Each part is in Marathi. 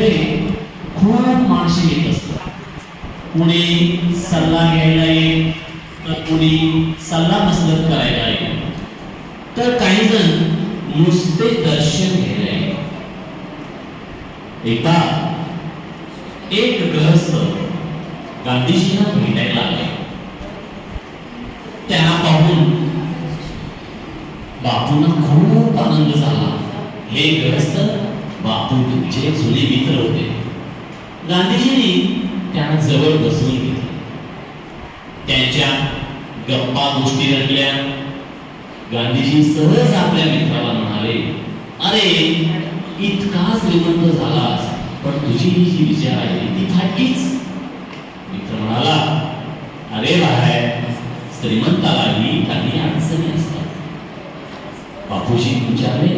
ते खूप माणसे येत असतात. कुणी सल्ला घ्यायला येईल तर कुणी सल्ला मसलत करायला येईल तर काही जण नुसते दर्शन घ्यायला येईल एकदा एक ग्रहस्थ गांधीजींना भेटायला आले त्यांना पाहून बापूंना खूप आनंद झाला. हे ग्रहस्थ बापू तुमचे जुने मित्र होते. गांधीजींनी त्यांना जवळ बसवून घेतले. त्यांच्या गप्पा गोष्टी रंगल्या. गांधीजी सहज आपल्या मित्राला म्हणाले अरे इतका श्रीमंत झालास पण तुझी ही जी विचार आहे ती फाटकीच मित्र म्हणाला अरे बाहेर श्रीमंतालाही काही अडचणी असतात. बापूजी विचारले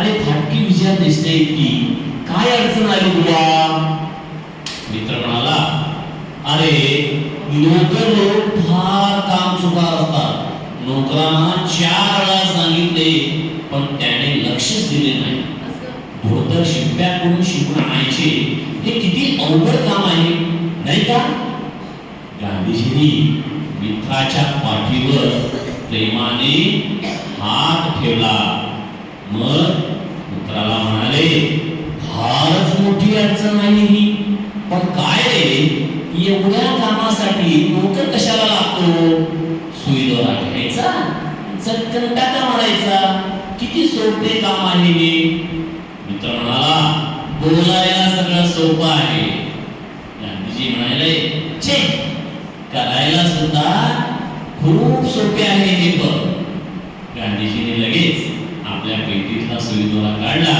अरे थाटकी विचार दिसते की. काय अडचण आली तुला? मित्र म्हणाला अरे नोकर लोक फार काम चुकार असतात. नोकरांना चार वेळा सांगितले पण त्याने लक्षच दिले नाही. धोतर शिंप्याकडून शिकून आणायचे. हे किती अवघड काम आहे नाही का? गांधीजींनी मित्राच्या पाठीवर प्रेमाने हात ठेवला. मग मित्राला म्हणाले फारच मोठी अडचण नाही ही. पण काय एवढ्या कामासाठी नोकर कशाला लागतो? सुईदोरा घ्यायचा चटकन टाका मारायचा किती सोपे काम आहे हे. मित्र म्हणाला बोलायला सगळं सोपं आहे. गांधीजी म्हणाले छे करायला सुद्धा खूप सोपे आहे हे बघ गांधीजीने लगेच आपल्या पेटीतला सुविधोरा काढला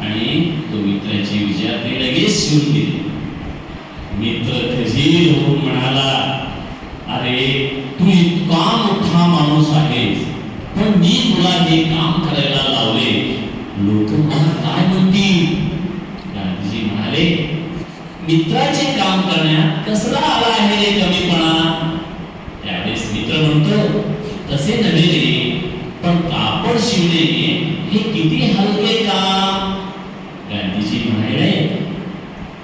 आणि तो मित्राची विचारते लगेच शिवून दिली मित्र खजीर होऊन म्हणाला अरे तू इतका मोठा माणूस आहेस पण मी तुला हे काम करायला लावले. लोक मला काय म्हणतील? गांधीजी म्हणाले मित्राचे काम करण्यात कसला आला आहे रे कमीपणा? त्यावेळेस मित्र म्हणतो तसे नव्हे कापड शिवणे हे किती हलके काम. गांधीजी म्हणाले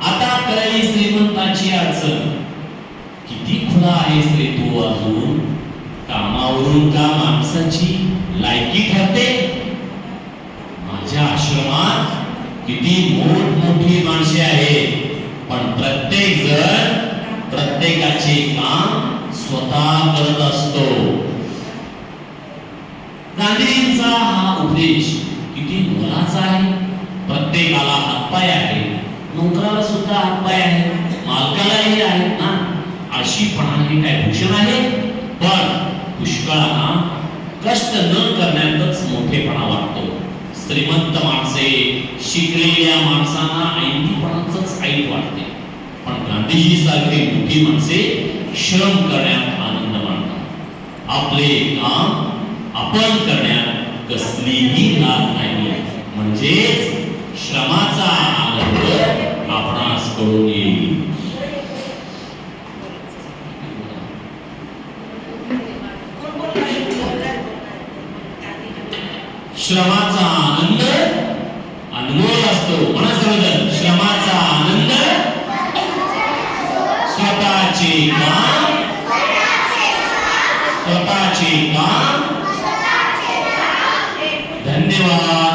आता कळली श्रीमंताची अडचण. किती खुला आहेस रे तू अजून. कामावरून का माणसाची लायकी ठरते? माझ्या आश्रमात किती मोठमोठी माणसे आहेत. पण प्रत्येक जण प्रत्येकाचे काम स्वतः करत असतो. गांधीजींचा हा उपदेश किती मोलाचा आहे? प्रत्येकाला हातपाय आहे. नोकराला सुद्धा हातपाय आहे. मालकालाही आहे ना? अशी प्रणाली काय भूषण आहे? पण पुष्कळांना कष्ट न करण्यातच मोठेपणा वाटतो. श्रीमंत माणसे शिकलेल्या माणसांना ऐंदीपणाच ऐक वाटते. पण गांधीजी सारखे मोठी माणसे श्रम करण्यात आनंद मानतात. आपले काम आपण करण्यात कसलीही लाज नाही. म्हणजेच श्रमाचा आनंद आपणास करून येईल. श्रमाचा आनंद अनमोल असतो. म्हणा समजल श्रमाचा आनंद स्वतःचे काम स्वतःचे काम は。